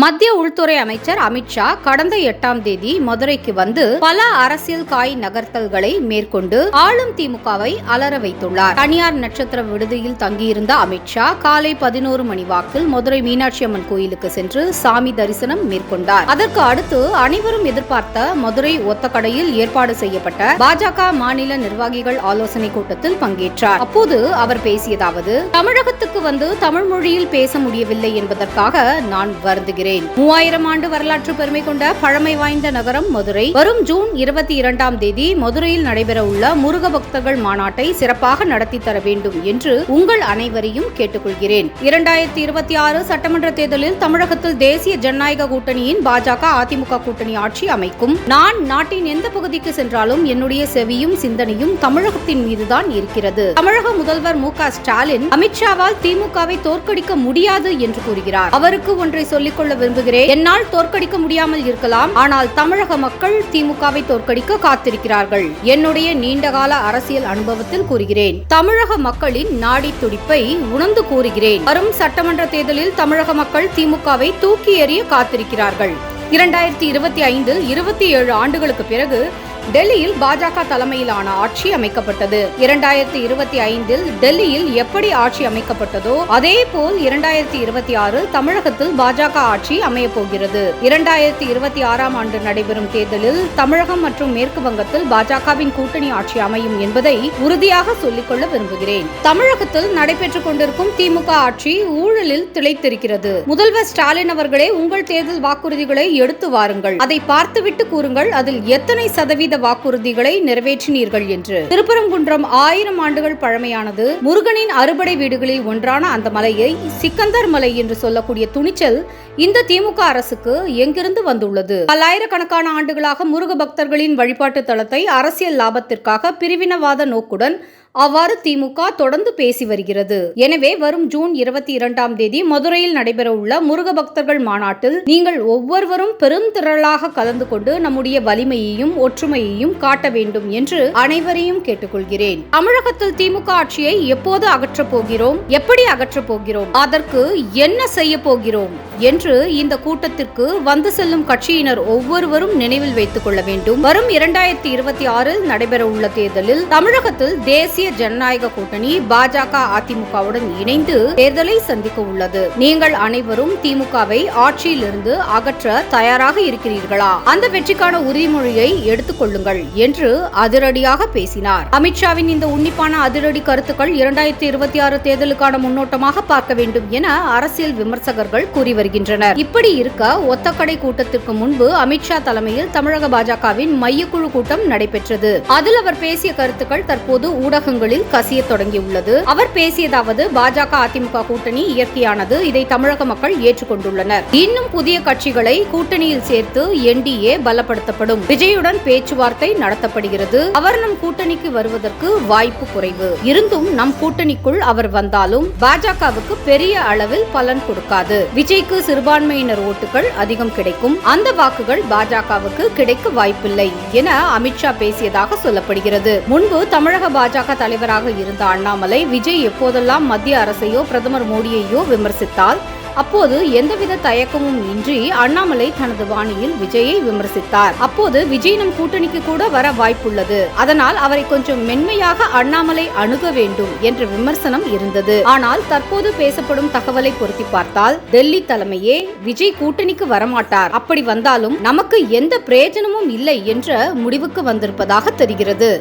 மத்திய உள்துறை அமைச்சர் அமித்ஷா கடந்த எட்டாம் தேதி மதுரைக்கு வந்து பல அரசியல் காய் நகர்த்தல்களை மேற்கொண்டு ஆளும் திமுகவை அலற வைத்துள்ளார். தனியார் நட்சத்திர விடுதியில் தங்கியிருந்த அமித்ஷா காலை பதினோரு மணி வாக்கில் மதுரை மீனாட்சி அம்மன் கோயிலுக்கு சென்று சாமி தரிசனம் மேற்கொண்டார். அதற்கு அடுத்து அனைவரும் எதிர்பார்த்த மதுரை ஒத்தக்கடையில் ஏற்பாடு செய்யப்பட்ட பாஜக மாநில நிர்வாகிகள் ஆலோசனை கூட்டத்தில் பங்கேற்றார். அப்போது அவர் பேசியதாவது தமிழகத்துக்கு வந்து தமிழ் மொழியில் பேச முடியவில்லை என்பதற்காக நான் வருந்துகிறேன். மூவாயிரம் ஆண்டு வரலாற்று பெருமை கொண்ட பழமை வாய்ந்த நகரம் மதுரை. வரும் ஜூன் இருபத்தி இரண்டாம் தேதி மதுரையில் நடைபெற உள்ள முருக பக்தர்கள் மாநாட்டை சிறப்பாக நடத்தி தர வேண்டும் என்று உங்கள் அனைவரையும் கேட்டுக்கொள்கிறேன். இரண்டாயிரத்தி இருபத்தி ஆறு சட்டமன்ற தேர்தலில் தமிழகத்தில் தேசிய ஜனநாயக கூட்டணியின் பாஜக அதிமுக கூட்டணி ஆட்சி அமைக்கும். நான் நாட்டின் எந்த பகுதிக்கு சென்றாலும் என்னுடைய செவியும் சிந்தனையும் தமிழகத்தின் மீதுதான் இருக்கிறது. தமிழக முதல்வர் மு க ஸ்டாலின் அமித்ஷாவால் திமுகவை தோற்கடிக்க முடியாது என்று கூறுகிறார். அவருக்கு ஒன்றை சொல்லிக்கொள்ள விரும்புகிறேன். என்னால் தோற்கடிக்க முடியாமல் இருக்கலாம். ஆனால் தமிழக மக்கள் திமுகவை தோற்கடிக்க காத்திருக்கிறார்கள். என்னுடைய நீண்டகால அரசியல் அனுபவத்தில் கூறுகிறேன். தமிழக மக்களின் நாடி துடிப்பை உணர்ந்து கூறுகிறேன். வரும் சட்டமன்ற தேர்தலில் தமிழக மக்கள் திமுகவை தூக்கி எறிய காத்திருக்கிறார்கள். இரண்டாயிரத்தி இருபத்தி ஐந்தில் இருபத்தி ஏழு ஆண்டுகளுக்கு பிறகு டெல்லியில் பாஜக தலைமையிலான ஆட்சி அமைக்கப்பட்டது. இரண்டாயிரத்தி இருபத்தி ஐந்தில் டெல்லியில் எப்படி ஆட்சி அமைக்கப்பட்டதோ அதே போல் இரண்டாயிரத்தி இருபத்தி ஆறு தமிழகத்தில் பாஜக ஆட்சி அமையப்போகிறது இரண்டாயிரத்தி இருபத்தி ஆறாம் ஆண்டு நடைபெறும் தேர்தலில் தமிழகம் மற்றும் மேற்கு வங்கத்தில் பாஜகவின் கூட்டணி ஆட்சி அமையும் என்பதை உறுதியாக சொல்லிக்கொள்ள விரும்புகிறேன். தமிழகத்தில் நடைபெற்றுக் கொண்டிருக்கும் திமுக ஆட்சி ஊழலில் திளைத்திருக்கிறது. முதல்வர் ஸ்டாலின் அவர்களே உங்கள் தேர்தல் வாக்குறுதிகளை எடுத்து வாருங்கள். அதை பார்த்துவிட்டு கூறுங்கள் அதில் எத்தனை செய்த வாக்குறுதிகளை நிறைவேற்றினீர்கள் என்று. திருப்பரங்குன்றம் ஆயிரம் ஆண்டுகள் பழமையானது. முருகனின் அறுபடை வீடுகளில் ஒன்றான அந்த மலையை சிக்கந்தர் மலை என்று சொல்லக்கூடிய துணிச்சல் இந்த திமுக அரசுக்கு எங்கிருந்து வந்துள்ளது? பல்லாயிரக்கணக்கான ஆண்டுகளாக முருக பக்தர்களின் வழிபாட்டு தளத்தை அரசியல் லாபத்திற்காக பிரிவினவாத நோக்குடன் அவ்வாறு திமுக தொடர்ந்து பேசி வருகிறது. எனவே வரும் ஜூன் இருபத்தி இரண்டாம் தேதி மதுரையில் நடைபெறவுள்ள முருக பக்தர்கள் மாநாட்டில் நீங்கள் ஒவ்வொருவரும் பெருந்திரளாக கலந்து கொண்டு நம்முடைய வலிமையையும் ஒற்றுமையையும் காட்ட வேண்டும் என்று அனைவரையும் கேட்டுக்கொள்கிறேன். தமிழகத்தில் திமுக ஆட்சியை எப்போது அகற்றப் போகிறோம்? எப்படி அகற்றப் போகிறோம்? அதற்கு என்ன செய்ய போகிறோம்? என்று இந்த கூட்டத்திற்கு வந்து செல்லும் கட்சியினர் ஒவ்வொருவரும் நினைவில் வைத்துக் கொள்ள வேண்டும். வரும் இரண்டாயிரத்தி இருபத்தி ஆறில் நடைபெற உள்ள தேர்தலில் தமிழகத்தில் தேசிய ஜனநாயக கூட்டணி பாஜக அதிமுகவுடன் இணைந்து தேர்தலை சந்திக்க உள்ளது. நீங்கள் அனைவரும் திமுகவை ஆட்சியிலிருந்து அகற்ற தயாராக இருக்கிறீர்களா? அந்த வெற்றிக்கான உறுதிமொழியை எடுத்துக் கொள்ளுங்கள் என்று அதிரடியாக பேசினார். அமித்ஷாவின் இந்த உன்னிப்பான அதிரடி கருத்துக்கள் இரண்டாயிரத்தி இருபத்தி ஆறு தேர்தலுக்கான முன்னோட்டமாக பார்க்க வேண்டும் என அரசியல் விமர்சகர்கள் கூறி வருகின்றனர். இப்படி இருக்க ஒத்தக்கடை கூட்டத்திற்கு முன்பு அமித்ஷா தலைமையில் தமிழக பாஜகவின் மையக்குழு கூட்டம் நடைபெற்றது. அதில் அவர் பேசிய கருத்துக்கள் தற்போது ஊடக ஊடகங்களில் கசிய தொடங்கியுள்ளது. அவர் பேசியதாவது பாஜக அதிமுக கூட்டணி இயற்கையானது. இதை தமிழக மக்கள் ஏற்றுக்கொண்டுள்ளனர். இன்னும் புதிய கட்சிகளை கூட்டணியில் சேர்த்து என்டிஏ பலப்படுத்தப்படும். விஜயுடன் பேச்சுவார்த்தை நடத்தப்படுகிறது. அவர் நம் கூட்டணிக்கு வருவதற்கு வாய்ப்பு குறைவு. இருந்தும் நம் கூட்டணிக்குள் அவர் வந்தாலும் பாஜகவுக்கு பெரிய அளவில் பலன் கொடுக்காது. விஜய்க்கு சிறுபான்மையினர் ஓட்டுகள் அதிகம் கிடைக்கும். அந்த வாக்குகள் பாஜகவுக்கு கிடைக்க வாய்ப்பில்லை என அமித்ஷா பேசியதாக சொல்லப்படுகிறது. முன்பு தமிழக பாஜக தலைவராக இருந்த அண்ணாமலை விஜய் எப்போதெல்லாம் மத்திய அரசையோ பிரதமர் மோடியையோ விமர்சித்தால் அப்போது எந்தவித தயக்கமும் இன்றி அண்ணாமலை தனது வாணியில் விஜயை விமர்சித்தார். அப்போது விஜய் நம் கூட்டணிக்கு கூட வர வாய்ப்புள்ளது. அதனால் அவரை கொஞ்சம் மென்மையாக அண்ணாமலை அணுக வேண்டும் என்ற விமர்சனம் இருந்தது. ஆனால் தற்போது பேசப்படும் தகவலை பொருத்தி பார்த்தால் டெல்லி தலைமையே விஜய் கூட்டணிக்கு வரமாட்டார். அப்படி வந்தாலும் நமக்கு எந்த பிரயோஜனமும் இல்லை என்ற முடிவுக்கு வந்திருப்பதாக தெரிகிறது.